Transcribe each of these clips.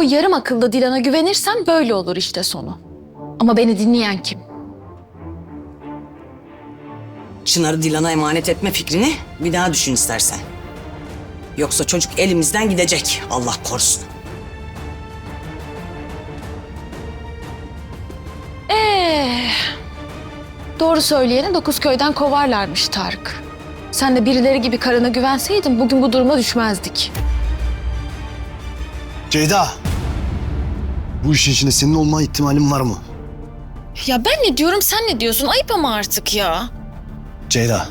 O yarım akıllı Dilan'a güvenirsen böyle olur işte sonu. Ama beni dinleyen kim? Çınar'ı Dilan'a emanet etme fikrini bir daha düşün istersen. Yoksa çocuk elimizden gidecek Allah korusun. Ee, doğru söyleyeni dokuz köyden kovarlarmış Tarık. Sen de birileri gibi karına güvenseydin bugün bu duruma düşmezdik. Ceyda. Bu işin içinde senin olma ihtimalin var mı? Ya ben ne diyorum sen ne diyorsun? Ayıp ama artık ya. Ceyda.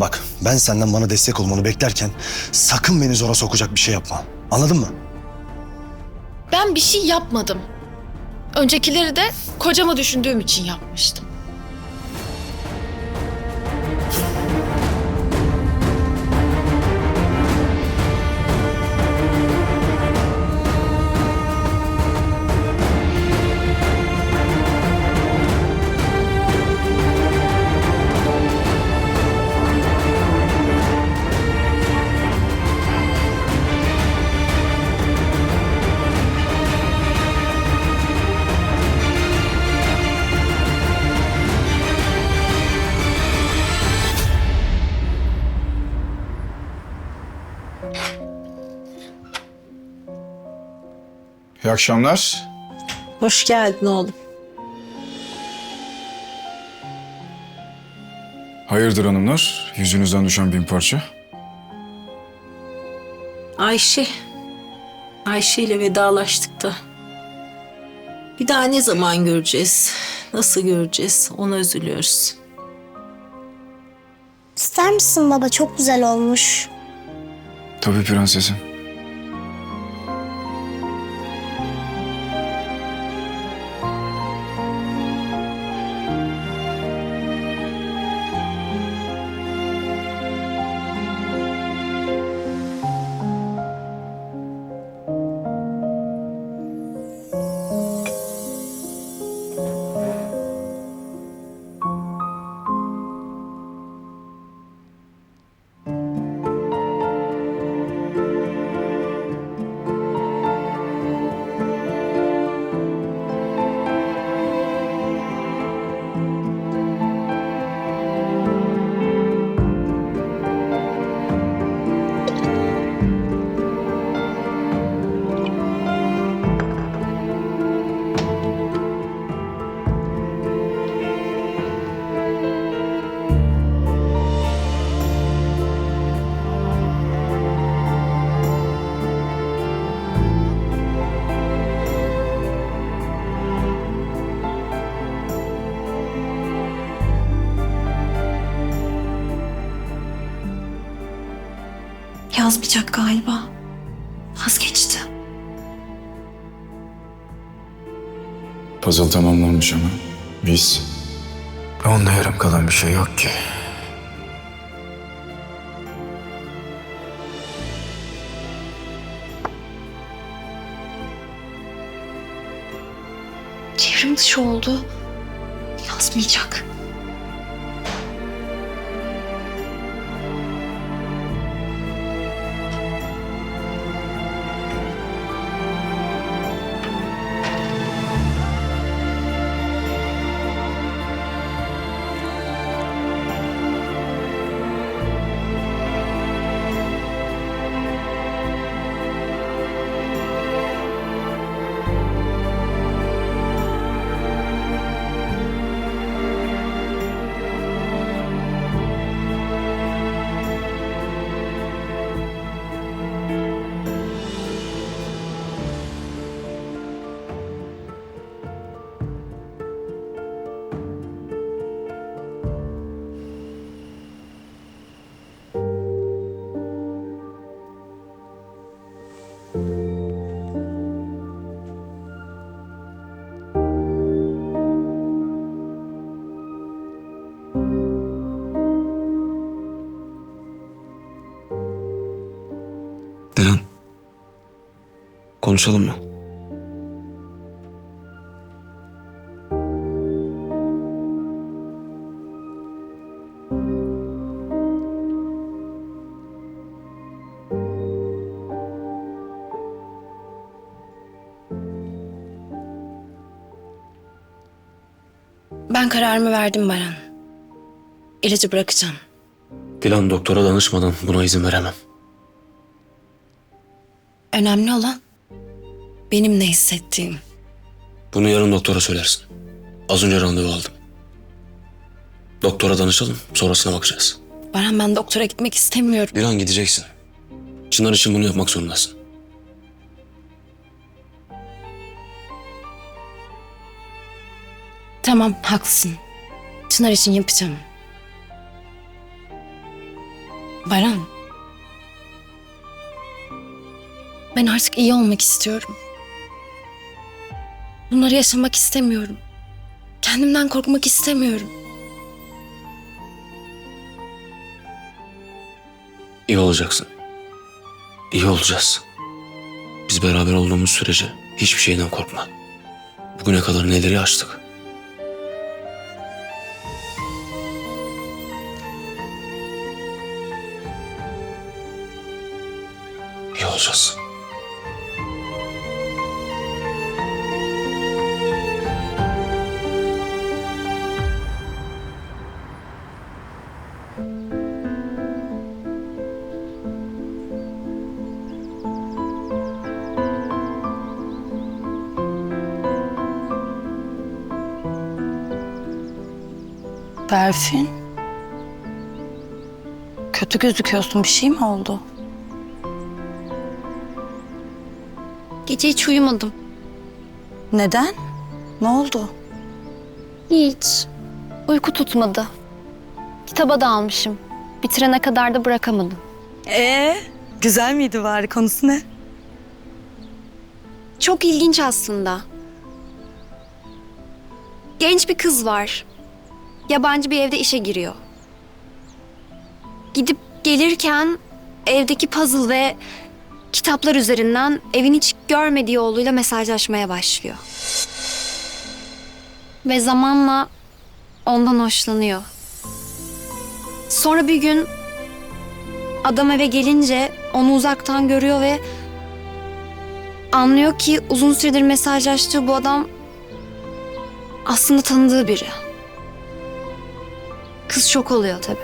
Bak ben senden bana destek olmanı beklerken sakın beni zora sokacak bir şey yapma. Anladın mı? Ben bir şey yapmadım. Öncekileri de kocama düşündüğüm için yapmıştım. İyi akşamlar. Hoş geldin oğlum. Hayırdır hanımlar? Yüzünüzden düşen bin parça. Ayşe. Ayşe ile vedalaştık da. Bir daha ne zaman göreceğiz? Nasıl göreceğiz? Ona üzülüyoruz. İster misin baba? Çok güzel olmuş. Tabii prensesim. Yazmayacak galiba. Vazgeçti. Puzzle tamamlanmış ama biz... Onda yarım kalan bir şey yok ki. Çevrim dışı oldu. Yazmayacak. konuşalım mı? Ben kararımı verdim Baran. İlacı bırakacağım. Dilan doktora danışmadan buna izin veremem. Önemli olan benim ne hissettiğim. Bunu yarın doktora söylersin. Az önce randevu aldım. Doktora danışalım, sonrasına bakacağız. Baran ben doktora gitmek istemiyorum. Dilan gideceksin. Çınar için bunu yapmak zorundasın. Tamam haklısın. Çınar için yapacağım. Baran. Ben artık iyi olmak istiyorum. Bunları yaşamak istemiyorum. Kendimden korkmak istemiyorum. İyi olacaksın. İyi olacağız. Biz beraber olduğumuz sürece hiçbir şeyden korkma. Bugüne kadar neleri aştık. İyi olacağız. Berfin. Kötü gözüküyorsun. Bir şey mi oldu? Gece hiç uyumadım. Neden? Ne oldu? Hiç. Uyku tutmadı. Kitaba da almışım. Bitirene kadar da bırakamadım. Ee, güzel miydi bari konusu ne? Çok ilginç aslında. Genç bir kız var. Yabancı bir evde işe giriyor. Gidip gelirken evdeki puzzle ve kitaplar üzerinden evin hiç görmediği oğluyla mesajlaşmaya başlıyor. Ve zamanla ondan hoşlanıyor. Sonra bir gün adam eve gelince onu uzaktan görüyor ve anlıyor ki uzun süredir mesajlaştığı bu adam aslında tanıdığı biri. Kız şok oluyor tabii.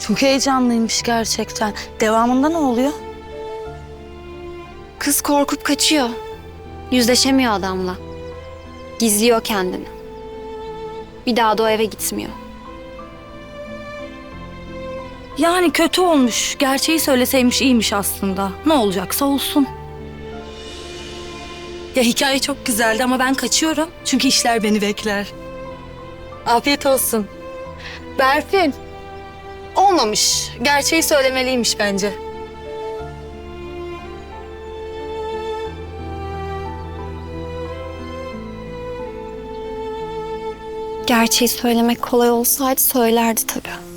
Çok heyecanlıymış gerçekten. Devamında ne oluyor? Kız korkup kaçıyor. Yüzleşemiyor adamla. Gizliyor kendini. Bir daha da o eve gitmiyor. Yani kötü olmuş. Gerçeği söyleseymiş iyiymiş aslında. Ne olacaksa olsun. Ya hikaye çok güzeldi ama ben kaçıyorum. Çünkü işler beni bekler. Afiyet olsun. Berfin. Olmamış. Gerçeği söylemeliymiş bence. Gerçeği söylemek kolay olsaydı söylerdi tabii.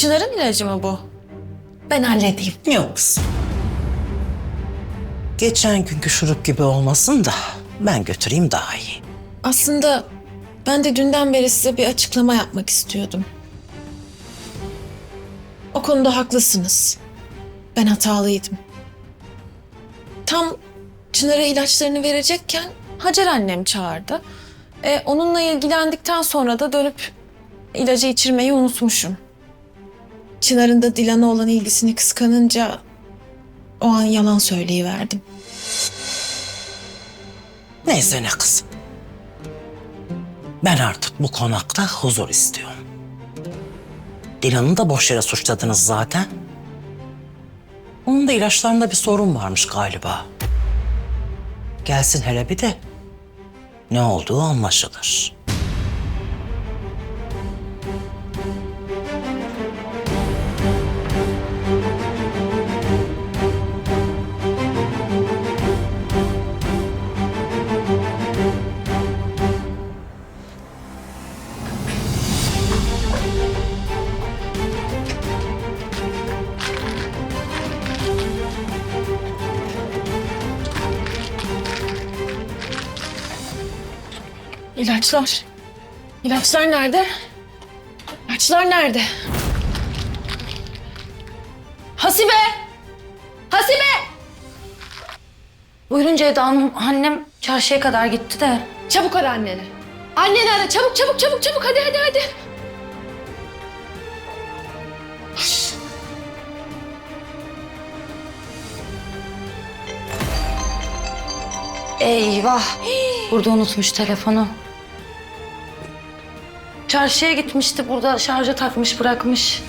Çınar'ın ilacı mı bu? Ben halledeyim. Yok kızım. Geçen günkü şurup gibi olmasın da ben götüreyim daha iyi. Aslında ben de dünden beri size bir açıklama yapmak istiyordum. O konuda haklısınız. Ben hatalıydım. Tam Çınar'a ilaçlarını verecekken Hacer annem çağırdı. E, onunla ilgilendikten sonra da dönüp ilacı içirmeyi unutmuşum. Çınar'ın da Dilan'a olan ilgisini kıskanınca o an yalan söyleyiverdim. Neyse ne kızım. Ben artık bu konakta huzur istiyorum. Dilan'ı da boş yere suçladınız zaten. Onun da ilaçlarında bir sorun varmış galiba. Gelsin hele bir de ne olduğu anlaşılır. İlaçlar. İlaçlar nerede? İlaçlar nerede? Hasibe! Hasibe! Buyurun Ceyda Hanım. Annem çarşıya kadar gitti de. Çabuk ara anneni. Anneni ara çabuk çabuk çabuk çabuk hadi hadi hadi. Eyvah. Burada unutmuş telefonu. Çarşıya gitmişti burada şarja takmış bırakmış.